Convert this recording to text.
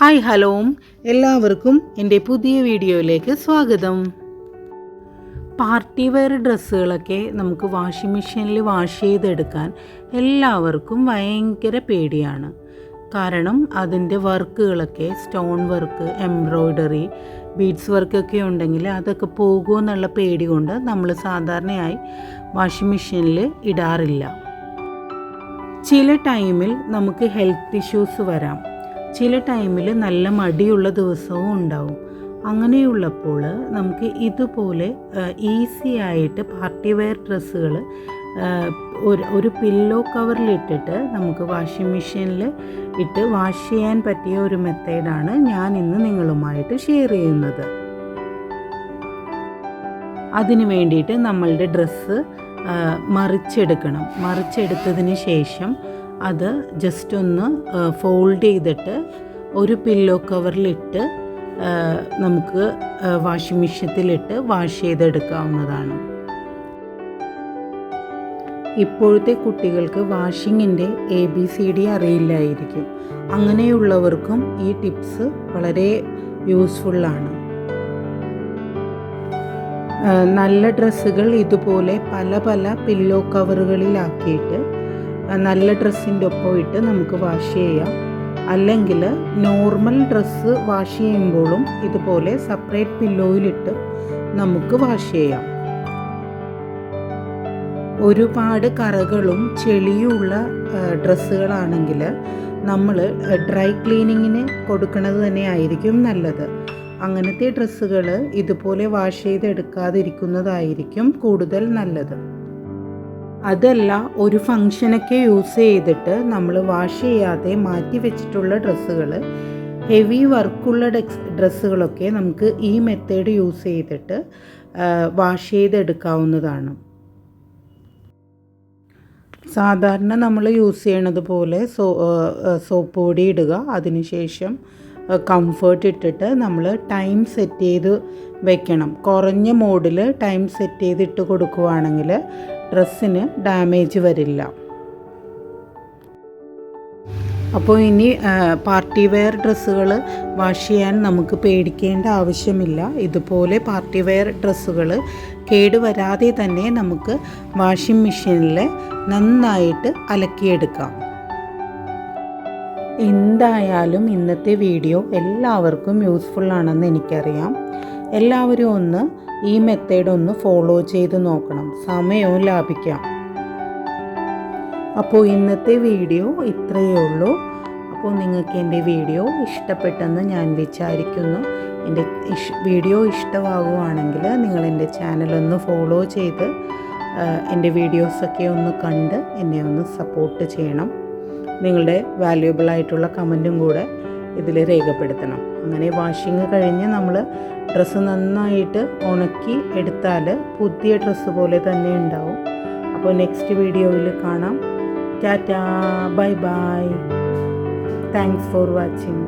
Hi hello. എല്ലാവർക്കും എന്റെ പുതിയ വീഡിയോയിലേക്ക് സ്വാഗതം. പാർട്ടി വെയർ ഡ്രസ്സുകളൊക്കെ നമുക്ക് വാഷിംഗ് മെഷീനിൽ വാഷ് ചെയ്തെടുക്കാൻ എല്ലാവർക്കും ഭയങ്കര പേടിയാണ്. കാരണം അതിന്റെ വർക്കുകളൊക്കെ സ്റ്റോൺ വർക്ക് എംബ്രോയ്ഡറി ബീഡ്സ് വർക്കൊക്കെ ഉണ്ടെങ്കിൽ അതൊക്കെ പോകുമോ എന്നുള്ള പേടി കൊണ്ട് നമ്മൾ സാധാരണയായി വാഷിംഗ് മെഷീനിൽ ഇടാറില്ല. ചില ടൈമിൽ നമുക്ക് ഹെൽത്ത് ഇഷ്യൂസ് വരാം. ചില ടൈമിൽ നല്ല മടിയുള്ള ദിവസവും ഉണ്ടാവും. അങ്ങനെയുള്ളപ്പോൾ നമുക്ക് ഇതുപോലെ ഈസി ആയിട്ട് പാർട്ടി വെയർ ഡ്രസ്സുകൾ ഒരു ഒരു പില്ലോ കവറിലിട്ടിട്ട് നമുക്ക് വാഷിംഗ് മെഷീനിൽ ഇട്ട് വാഷ് ചെയ്യാൻ പറ്റിയ ഒരു മെത്തേഡാണ് ഞാൻ ഇന്ന് നിങ്ങളുമായിട്ട് ഷെയർ ചെയ്യുന്നത്. അതിനു വേണ്ടിയിട്ട് നമ്മളുടെ ഡ്രസ്സ് മറിച്ചെടുക്കണം. മറിച്ചെടുത്തതിന് ശേഷം അത് ജസ്റ്റ് ഒന്ന് ഫോൾഡ് ചെയ്തിട്ട് ഒരു പില്ലോ കവറിലിട്ട് നമുക്ക് വാഷിംഗ് മെഷീനത്തിലിട്ട് വാഷ് ചെയ്തെടുക്കാവുന്നതാണ്. ഇപ്പോഴത്തെ കുട്ടികൾക്ക് വാഷിങ്ങിന്റെ എ ബി സി ഡി അറിയില്ലായിരിക്കും. അങ്ങനെയുള്ളവർക്കും ഈ ടിപ്സ് വളരെ യൂസ്ഫുള്ളാണ് നല്ല ഡ്രസ്സുകൾ ഇതുപോലെ പല പല പില്ലോ കവറുകളിലാക്കിയിട്ട് നല്ല ഡ്രസ്സിന്റെ ഒപ്പം ഇട്ട് നമുക്ക് വാഷ് ചെയ്യാം. അല്ലെങ്കിൽ നോർമൽ ഡ്രസ്സ് വാഷ് ചെയ്യുമ്പോഴും ഇതുപോലെ സെപ്പറേറ്റ് പില്ലോയിലിട്ട് നമുക്ക് വാഷ് ചെയ്യാം. ഒരുപാട് കറകളും ചെളിയുമുള്ള ഡ്രസ്സുകളാണെങ്കിൽ നമ്മൾ ഡ്രൈ ക്ലീനിങ്ങിന് കൊടുക്കുന്നത് തന്നെ ആയിരിക്കും നല്ലത്. അങ്ങനത്തെ ഡ്രസ്സുകൾ ഇതുപോലെ വാഷ് ചെയ്തെടുക്കാതിരിക്കുന്നതായിരിക്കും കൂടുതൽ നല്ലത്. അതല്ല ഒരു ഫങ്ഷനൊക്കെ യൂസ് ചെയ്തിട്ട് നമ്മൾ വാഷ് ചെയ്യാതെ മാറ്റി വെച്ചിട്ടുള്ള ഡ്രസ്സുകൾ ഹെവി വർക്കുള്ള ഡ്രസ്സുകളൊക്കെ നമുക്ക് ഈ മെത്തേഡ് യൂസ് ചെയ്തിട്ട് വാഷ് ചെയ്തെടുക്കാവുന്നതാണ്. സാധാരണ നമ്മൾ യൂസ് ചെയ്യണത് പോലെ സോ സോപ്പ് പൊടി ഇടുക. അതിനുശേഷം കംഫേർട്ട് ഇട്ടിട്ട് നമ്മൾ ടൈം സെറ്റ് ചെയ്ത് വെക്കണം. കുറഞ്ഞ മോഡിൽ ടൈം സെറ്റ് ചെയ്തിട്ട് കൊടുക്കുവാണെങ്കിൽ ഡ്രസ്സിന് ഡാമേജ് വരില്ല. അപ്പോൾ ഇനി പാർട്ടി വെയർ ഡ്രസ്സുകൾ വാഷ് ചെയ്യാൻ നമുക്ക് പേടിക്കേണ്ട ആവശ്യമില്ല. ഇതുപോലെ പാർട്ടി വെയർ ഡ്രസ്സുകൾ കേടുവരാതെ തന്നെ നമുക്ക് വാഷിംഗ് മെഷീനിൽ നന്നായിട്ട് അലക്കിയെടുക്കാം. എന്തായാലും ഇന്നത്തെ വീഡിയോ എല്ലാവർക്കും യൂസ്ഫുൾ ആണെന്ന് എനിക്കറിയാം. എല്ലാവരും ഒന്ന് ഈ മെത്തേഡ് ഒന്ന് ഫോളോ ചെയ്ത് നോക്കണം. സമയവും ലാഭിക്കാം. അപ്പോൾ ഇന്നത്തെ വീഡിയോ ഇത്രയേ ഉള്ളൂ. അപ്പോൾ നിങ്ങൾക്ക് എന്റെ വീഡിയോ ഇഷ്ടപ്പെട്ടെന്ന് ഞാൻ വിചാരിക്കുന്നു. എന്റെ വീഡിയോ ഇഷ്ടമാകുവാണെങ്കിൽ നിങ്ങൾ എന്റെ ചാനലൊന്ന് ഫോളോ ചെയ്ത് എന്റെ വീഡിയോസൊക്കെ ഒന്ന് കണ്ട് എന്നെ ഒന്ന് സപ്പോർട്ട് ചെയ്യണം. നിങ്ങളുടെ വാല്യുബിളായിട്ടുള്ള കമന്റും കൂടെ ഇതിൽ രേഖപ്പെടുത്തണം. അങ്ങനെ വാഷിങ് കഴിഞ്ഞ് നമ്മൾ ഡ്രസ്സ് നന്നായിട്ട് ഉണക്കി എടുത്താൽ പുതിയ ഡ്രസ്സ് പോലെ തന്നെ ഉണ്ടാവും. അപ്പോൾ നെക്സ്റ്റ് വീഡിയോയിൽ കാണാം. Tata bye bye. Thanks for watching